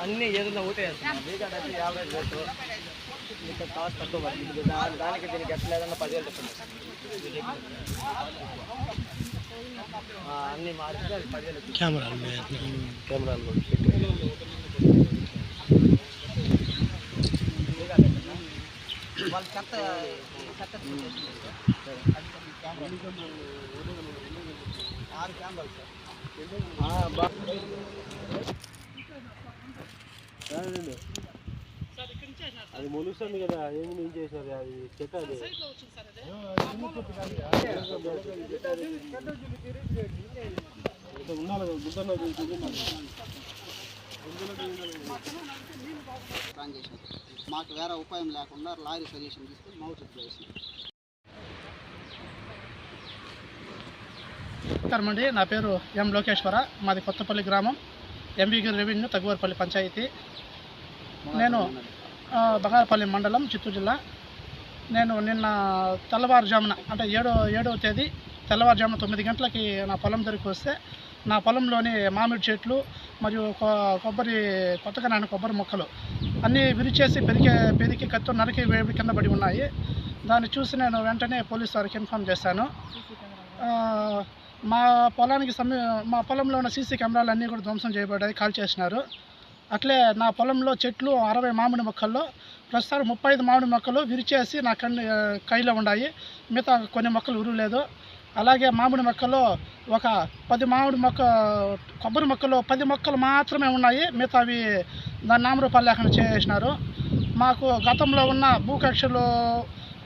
అన్నీ ఏదైనా ఒకటే వేస్తున్నాం బీకాట్ యావరేజ్ రేటు ఇక్కడ కాస్ట్ తక్కువ దాని దానికి దీనికి ఎట్లా ఏదన్నా పదివేలు చెప్తున్నాం అన్నీ మార్చితే పదివేలు కెమెరాలు కెమెరాలు కూడా. వాళ్ళు చెత్త చెత్త ఆరు సార్ అది మొలుస్తుంది కదా ఏమి నేను చేశారు అది చెట్ట అది ఇంకా ఉండాలి కదా, గుడ్డలో మాకు వేరే ఉపాయం లేకుండా లారీ సజెషన్ తీసుకుని మౌత్ వేసినాం నమస్కారం అండి. నా పేరు ఎం లోకేశ్వర. మాది కొత్తపల్లి గ్రామం. ఎంబీగిరి రెవెన్యూ తగ్గువారిపల్లి పంచాయతీ. నేను బంగారపల్లి మండలం చిత్తూరు జిల్లా. నేను నిన్న తెల్లవారుజామున అంటే ఏడో ఏడవ తేదీ తెల్లవారుజామున తొమ్మిది గంటలకి నా పొలం దగ్గరికి వస్తే నా పొలంలోని మామిడి చెట్లు మరియు కొ- కొబ్బరి కొత్తగా నాన్న కొబ్బరి మొక్కలు అన్నీ విరిచేసి పెరిగే పెరిగి కత్తో నరికి వేడి కింద పడి ఉన్నాయి. దాన్ని చూసి నేను వెంటనే పోలీస్ వారికి ఇన్ఫామ్ చేశాను. మా పొలానికి సమీ మా పొలంలో ఉన్న సీసీ కెమెరాలు అన్నీ కూడా ధ్వంసం చేయబడ్డాయి కాల్ చేసినారు. అట్లే నా పొలంలో చెట్లు అరవై మామిడి మొక్కల్లో ప్రస్తుతానికి ముప్పై ఐదు మామిడి మొక్కలు విరిచేసి నా కన్ను కైలో ఉన్నాయి. మిగతా కొన్ని మొక్కలు ఉరలేదు అలాగే మామిడి మొక్కలో ఒక పది మామిడి మొక్క కొబ్బరి మొక్కలు పది మొక్కలు మాత్రమే ఉన్నాయి. మిగతావి దాని నామరూపాలు లేకుండా చేసినారు. మాకు గతంలో ఉన్న భూకక్షలు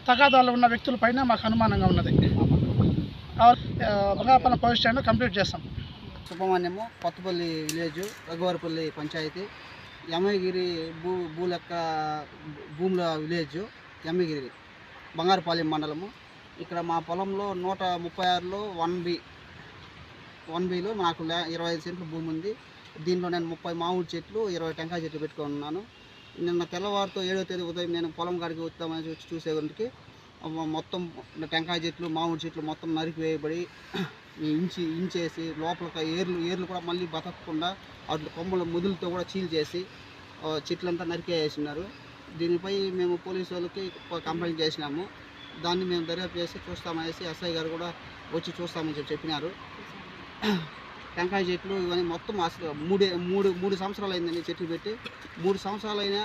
తగాదాలు ఉన్న వ్యక్తుల పైన మాకు అనుమానంగా ఉన్నది. బంగాపల్లి పోలీస్ స్టేషన్ కంప్లీట్ చేస్తాం. సుబ్రహ్మణ్యము కొత్తపల్లి విలేజ్ రఘువారపల్లి పంచాయతీ యమగిరి భూ భూలెక్క భూముల విలేజ్ యమగిరి బంగారుపాలెం మండలము ఇక్కడ మా పొలంలో నూట ముప్పై ఆరులో వన్ బి వన్ బిలో నాకు లే- ఇరవై ఐదు సెంట్లు భూమి ఉంది. దీంట్లో నేను ముప్పై మామిడి చెట్లు ఇరవై టెంకాయ చెట్లు పెట్టుకొని ఉన్నాను. నిన్న తెల్లవారితో ఏడో తేదీ ఉదయం నేను పొలం కాడికి వస్తామని వచ్చి చూసేవారికి మొత్తం టెంకాయ చెట్లు మామిడి చెట్లు మొత్తం నరికి వేయబడి ఇంచి ఇంచేసి లోపల ఏర్లు ఏర్లు కూడా మళ్ళీ బతకకుండా అటు కొమ్మల ముదులతో కూడా చీల్ చేసి చెట్లంతా నరికేసినారు. దీనిపై మేము పోలీసు వాళ్ళకి కంప్లైంట్ చేసినాము. దాన్ని మేము దర్యాప్తు చేసి చూస్తామనేసి ఎస్ఐ గారు కూడా వచ్చి చూస్తామని చెప్పి చెప్పినారు. టెంకాయ చెట్లు ఇవన్నీ మొత్తం అసలు మూడే మూడు మూడు సంవత్సరాలు అయిందండి చెట్లు పెట్టి. మూడు సంవత్సరాలైనా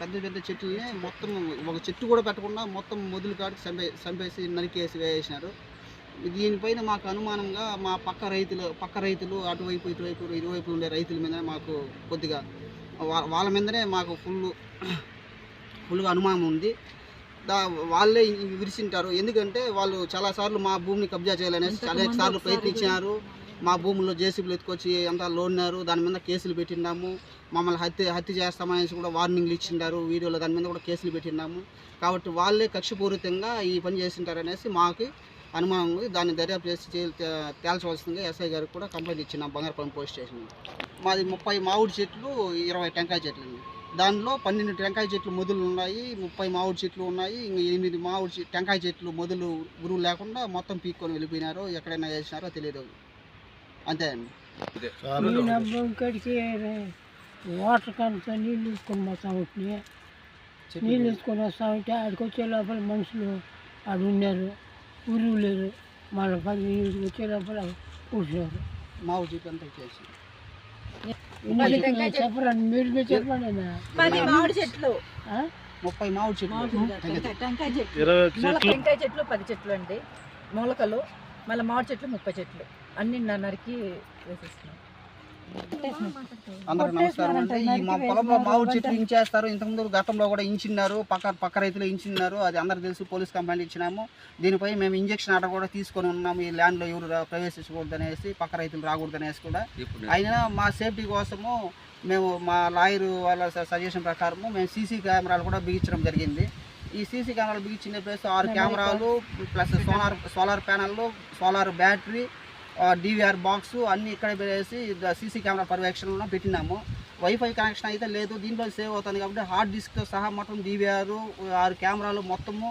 పెద్ద పెద్ద చెట్లని మొత్తం ఒక చెట్టు కూడా పెట్టకుండా మొత్తం మొదలు కాడికి చంపే చంపేసి నరికేసి వేసేసినారు. దీనిపైన మాకు అనుమానంగా మా పక్క రైతులు పక్క రైతులు అటువైపు ఇటువైపు ఇరువైపు ఉండే రైతుల మీద మాకు కొద్దిగా వా- వాళ్ళ మీదనే మాకు ఫుల్ ఫుల్గా అనుమానం ఉంది. దా వాళ్ళే విరిసింటారు ఎందుకంటే వాళ్ళు చాలాసార్లు మా భూమిని కబ్జా చేయాలనేసి చాలా సార్లు ప్రయత్నించినారు. మా భూముల్లో జేసీబీలు ఎత్తుకొచ్చి అంతా లోన్నారు. దాని మీద కేసులు పెట్టినాము మమ్మల్ని హత్య హత్య చేస్తామనేసి కూడా వార్నింగ్లు ఇచ్చిండారు. వీడియోలో దాని మీద కూడా కేసులు పెట్టినాము కాబట్టి వాళ్ళే కక్షపూరితంగా ఈ పని చేసింటారనేసి మాకు అనుమానం ఉంది. దాన్ని దర్యాప్తు చేసి తేల్చవలసిందిగా ఎస్ఐ గారికి కూడా కంప్లైంట్ ఇచ్చినాం బంగారపురం పోలీస్ స్టేషన్. మాది ముప్పై మామిడి చెట్లు ఇరవై టెంకాయ చెట్లు దానిలో పన్నెండు టెంకాయ చెట్లు మొదలు ఉన్నాయి ముప్పై మామిడి చెట్లు ఉన్నాయి ఇంక ఎనిమిది మామిడి టెంకాయ చెట్లు మొదలు గురువు లేకుండా మొత్తం పీక్కొని వెళ్ళిపోయినారో ఎక్కడైనా చేసినారో తెలియదు. అంతే అండి. వాటర్ కంతా నీళ్ళు తీసుకొని వస్తా ఉంటే నీళ్ళు తీసుకొని వస్తా ఉంటే ఆడికి వచ్చే లోపల మనుషులు ఆడ ఉన్నారు ఊరు లేరు మళ్ళీ పది వచ్చే లోపల కూర్చున్నారు మామిడి చెట్లు అంతా చేసి. చెప్పరండి మీరు మీరు చెప్పండి అన్న. పది మామిడి చెట్లు. ఆ? ముప్పై మామిడి చెట్లు. టెంకాయ చెట్లు. టెంకాయ పది చెట్లు అండి. మొలకలు మళ్ళీ మామిడి చెట్లు ముప్పై చెట్లు. అన్ని న- నరికి వేసేస్తున్నాం. అందరికి నమస్కారం. అండి ఈ మా పొలంలో మామిడి చెట్లు ఇంచేస్తారు. ఇంతకుముందు గతంలో కూడా ఇంచిన్నారు. పక్క పక్క రైతులు ఇంచిన్నారు. అది అందరికి తెలుసు. పోలీస్ కంప్లైంట్ ఇచ్చినాము. దీనిపై మేము ఇంజక్షన్ ఆర్డర్ కూడా తీసుకొని ఉన్నాము. ఈ ల్యాండ్లో ఎవరు ప్రవేశించకూడదు అనేసి పక్క రైతులు రాకూడదు అనేసి కూడా. అయినా మా సేఫ్టీ కోసము మేము మా లాయర్ వాళ్ళ సజెషన్ ప్రకారము మేము సీసీ కెమెరాలు కూడా బిగించడం జరిగింది. ఈ సీసీ కెమెరాలు బిగించిన ప్లేస్ ఆరు కెమెరాలు plus solar solar panel solar battery DVR box అన్ని ఇక్కడ పెట్టేసి సీసీ కెమెరా పర్యవేక్షణలో పెట్టినాము. వైఫై కనెక్షన్ అయితే లేదు. దీంట్లో సేవ్ అవుతుంది కాబట్టి హార్డ్ డిస్క్తో సహా మొత్తం డివిఆర్ ఆరు కెమెరాలు మొత్తము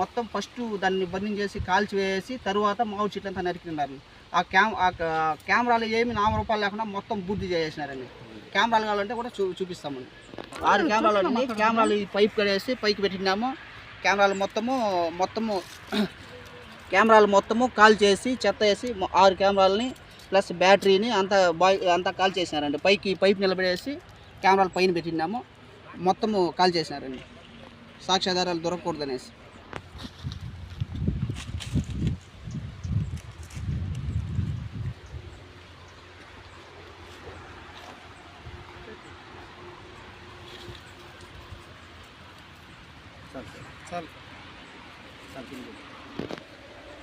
మొత్తం ఫస్ట్ దాన్ని బర్నింగ్ చేసి కాల్చివేసి తరువాత మామిడి చెట్లు అంతా నరికినారు. ఆ క్యామ్ ఆ కెమెరాలు ఏమి నామరూపాలు లేకుండా మొత్తం బుద్ధి చేసేసినారండి. కెమెరాలు కావాలంటే కూడా చూ చూపిస్తామండి ఆరు కెమెరాలు అన్ని కెమెరాలు పైప్ కడేసి పైకి పెట్టినాము. కెమెరాలు మొత్తము మొత్తము కెమెరాలు మొత్తము కాల్ చేసి చెత్త వేసి ఆరు కెమెరాలని ప్లస్ బ్యాటరీని అంతా బాయ్ అంతా కాల్ చేసినారండి. పైకి పైప్ నిలబడేసి కెమెరాలు పైన పెట్టినాము. మొత్తము కాల్ చేసినారండి. సాక్ష్యాధారాలు దొరకకూడదనేసి. చాలు చాలు